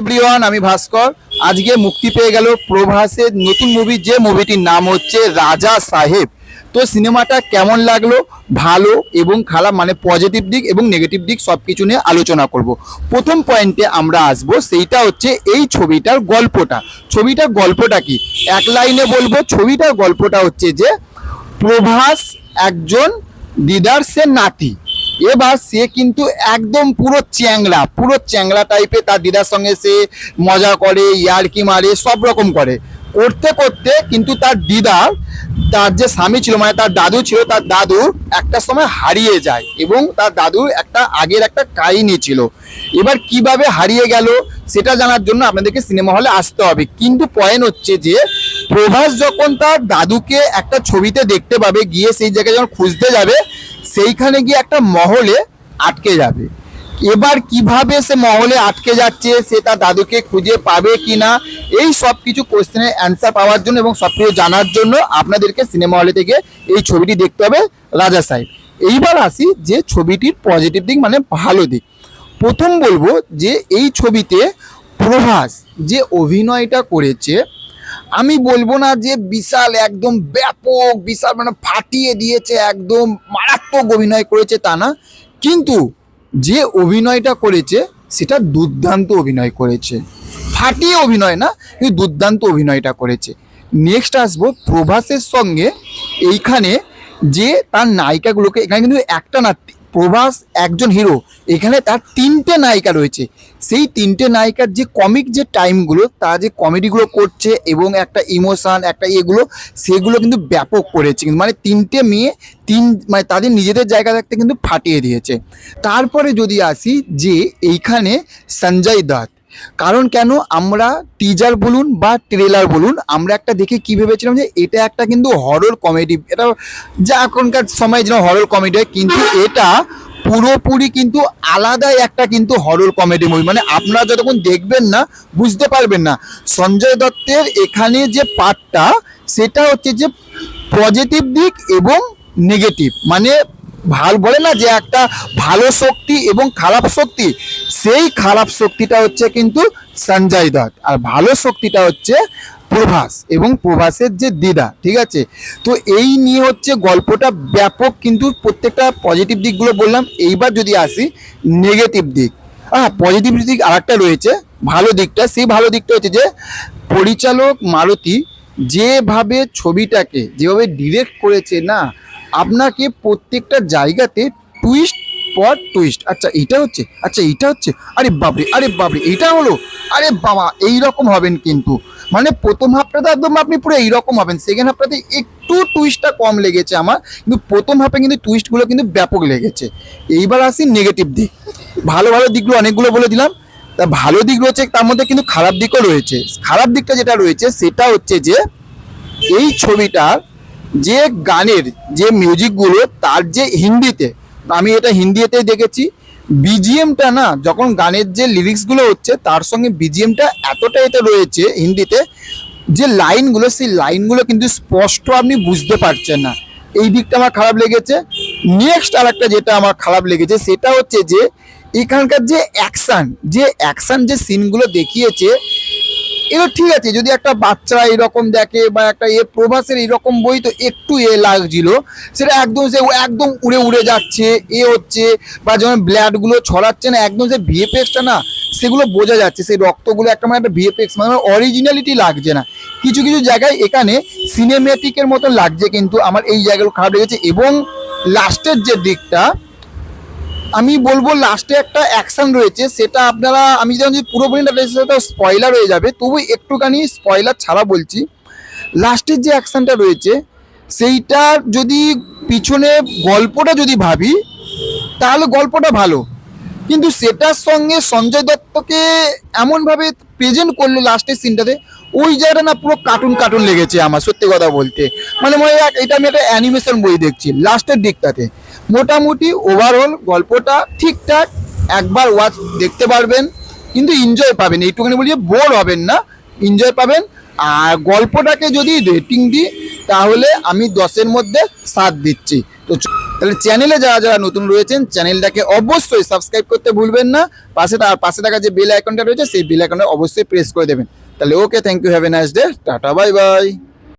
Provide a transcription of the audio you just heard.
Everyone আমি ভাস্কর। আজকে মুক্তি পেয়ে গেল প্রভাসের নতুন মুভি যে মুভিটির নাম হচ্ছে রাজা সাহেব। তো সিনেমাটা কেমন লাগল? ভালো এবং খারাপ মানে পজিটিভ দিক এবং নেগেটিভ দিক সব কিছু নিয়ে আলোচনা করব। প্রথম পয়েন্টে আমরা আসব, সেইটা হচ্ছে এই ছবিটার গল্পটা। ছবিটার গল্পটা কি? এক লাইনে বলব, ছবিটার গল্পটা হচ্ছে যে প্রভাস একজন দিদার্সের নাতি। এবার সে কিন্তু একদম পুরো চ্যাংড়া পুরো চ্যাংড়া টাইপের তার দিদার সঙ্গে সে মজা করে, ইয়ারকি মারে, সব রকম করে। করতে করতে কিন্তু তার দিদার তার যে স্বামী ছিল মানে তার দাদু ছিল, তার দাদু একটা সময় হারিয়ে যায় এবং তার দাদুর একটা আগের একটা কাহিনী ছিল। এবার কীভাবে হারিয়ে গেল সেটা জানার জন্য আপনাদেরকে সিনেমা হলে আসতে হবে। কিন্তু পয়েন্ট হচ্ছে যে, প্রভাস যখন তার দাদুকে একটা ছবিতে দেখতে পাবে, গিয়ে সেই জায়গায় যখন খুঁজতে যাবে সেইখানে গিয়ে একটা মহলে আটকে যাবে। এবার কীভাবে সে মহলে আটকে যাচ্ছে, সে তার দাদুকে খুঁজে পাবে কি না এই সব কিছু কোশ্চেনের অ্যান্সার পাওয়ার জন্য এবং সব কিছু জানার জন্য আপনাদেরকে সিনেমা হলে থেকে এই ছবিটি দেখতে হবে রাজা সাহেব। এইবার আসি যে ছবিটির পজিটিভ দিক মানে ভালো দিক। প্রথম বলব যে এই ছবিতে প্রভাস যে অভিনয়টা করেছে আমি বলব না যে বিশাল, একদম ব্যাপক, বিশাল মানে ফাটিয়ে দিয়েছে, একদম মারাত্মক অভিনয় করেছে তা না। কিন্তু যে অভিনয়টা করেছে, সেটা দুর্দান্ত অভিনয় করেছে। ফাটিয়ে অভিনয় না, কিন্তু দুর্দান্ত অভিনয়টা করেছে। নেক্সট আসব প্রভাসের সঙ্গে, এইখানে যে তার নায়িকাগুলোকে, এখানে কিন্তু একটা না প্রভাস একজন হিরো। এখানে তার তিনটে নায়িকা রয়েছে। সেই তিনটে নায়িকার যে কমিক যে টাইমগুলো তারা যে কমেডিগুলো করছে এবং একটা ইমোশান একটা ইয়েগুলো সেগুলো কিন্তু ব্যাপক করেছে। কিন্তু মানে তিনটে মেয়ে, তিন মানে তাদের নিজেদের জায়গা থাকতে কিন্তু ফাটিয়ে দিয়েছে। তারপরে যদি আসি যে এইখানে সঞ্জয় দত্ত। কারণ কেন? আমরা টিজার বলুন বা ট্রেলার বলুন, আমরা একটা দেখে কি ভেবেছিলাম যে এটা একটা কিন্তু হরর কমেডি এটা যা এখনকার সময় যেন হরর কমেডি হয়, কিন্তু এটা পুরোপুরি কিন্তু আলাদাই একটা কিন্তু হরর কমেডি মুভি মানে আপনারা যতক্ষণ দেখবেন না, বুঝতে পারবেন না। সঞ্জয় দত্তের এখানে যে পার্টটা সেটা হচ্ছে যে পজিটিভ দিক এবং নেগেটিভ মানে ভালো বলে না যে একটা ভালো শক্তি এবং খারাপ শক্তি? সেই খারাপ শক্তিটা হচ্ছে কিন্তু সঞ্জয় দত্ত। আর ভালো শক্তিটা হচ্ছে প্রভাস এবং প্রভাসের যে দিদা, ঠিক আছে? তো এই নিয়ে হচ্ছে গল্পটা ব্যাপক কিন্তু প্রত্যেকটা পজিটিভ দিকগুলো বললাম। এইবার যদি আসি নেগেটিভ দিক। হ্যাঁ পজিটিভ দিক আরেকটা রয়েছে। ভালো দিকটা, সেই ভালো দিকটা হচ্ছে যে পরিচালক মারুতি যেভাবে ছবিটাকে, যেভাবে ডিরেক্ট করেছে না আপনাকে প্রত্যেকটা জায়গাতে টুইস্ট পর টুইস্ট আচ্ছা এটা হচ্ছে আচ্ছা এটা হচ্ছে, আরে বাবরে আরে বাবরে এটা হলো, আরে বাবা এই রকম হবেন কিন্তু। মানে প্রথম হাফটাতে একদম আপনি পুরো এইরকম হবেন। সেকেন্ড হাফটাতে একটু টুইস্টটা কম লেগেছে আমার, কিন্তু প্রথম হাফে কিন্তু টুইস্টগুলো কিন্তু ব্যাপক লেগেছে। এইবার আসি নেগেটিভ দিক। ভালো ভালো দিকগুলো অনেকগুলো বলে দিলাম। তা ভালো দিক রয়েছে, তার মধ্যে কিন্তু খারাপ দিকও রয়েছে। খারাপ দিকটা যেটা রয়েছে, সেটা হচ্ছে যে, এই ছবিটার যে গানের, যে মিউজিকগুলো তার যে হিন্দিতে, আমি এটা হিন্দিতেই দেখেছি বিজিএমটা না, যখন গানের যে লিরিক্সগুলো হচ্ছে, তার সঙ্গে বিজিএমটা এতটা এতে রয়েছে হিন্দিতে, যে লাইনগুলো সেই লাইনগুলো কিন্তু স্পষ্ট আপনি বুঝতে পারছেন না। এই দিকটা আমার খারাপ লেগেছে। নেক্সট আর একটা যেটা আমার খারাপ লেগেছে, সেটা হচ্ছে যে, এখানকার যে অ্যাকশান যে অ্যাকশান যে সিনগুলো দেখিয়েছে এগুলো ঠিক আছে, যদি একটা বাচ্চা এরকম দেখে বা একটা এ প্রভাসের এরকম বই তো একটু এ লাগছিল, সেটা একদম সে একদম উড়ে উড়ে যাচ্ছে, এ হচ্ছে, বা যেমন ব্লাডগুলো ছড়াচ্ছে না, একদম সে ভিএফএক্সটা না, সেগুলো বোঝা যাচ্ছে, সেই রক্তগুলো একটা মানে একটা ভিএফএক্স মানে অরিজিনালিটি লাগছে না। কিছু কিছু জায়গায় এখানে সিনেমেটিকের মতো লাগছে কিন্তু আমার এই জায়গাগুলো খারাপ লেগেছে এবং লাস্টের যে দিকটা আমি বলব লাস্টে একটা অ্যাকশন রয়েছে, সেটা আপনারা, আমি যদি পুরো বলি না সেটা স্পয়লার হয়ে যাবে। তবু একটুখানি স্পয়লার ছাড়া বলছি। লাস্টের যে অ্যাকশনটা রয়েছে, সেইটার যদি পিছনে গল্পটা যদি ভাবি, তাহলে গল্পটা ভালো। কিন্তু সেটার সঙ্গে সঞ্জয় দত্তকে এমনভাবে প্রেজেন্ট করল লাস্টের সিনটাতে ওই জায়গাটা না পুরো কার্টুন কার্টুন লেগেছে আমার, সত্যি কথা বলতে। মানে মনে হয় এটা আমি একটা অ্যানিমেশন বই দেখছি লাস্টের দিকটাতে। মোটামুটি ওভারঅল গল্পটা ঠিকঠাক, একবার ওয়াচ দেখতে পারবেন, কিন্তু এনজয় পাবেন। এইটুখানি বলি বোর হবেন না এনজয় পাবেন। আর গল্পটাকে যদি রেটিং দিই, তাহলে আমি দশের মধ্যে সাত দিচ্ছি। তো তাহলে চ্যানেলে যারা যারা নতুন রয়েছেন চ্যানেলটাকে অবশ্যই সাবস্ক্রাইব করতে ভুলবেন না। পাশে তার পাশে থাকা যে বেল আইকনটা রয়েছে, সেই বেল আইকনটা অবশ্যই প্রেস করে দেবেন। তাহলে okay thank you have a nice day tata bye bye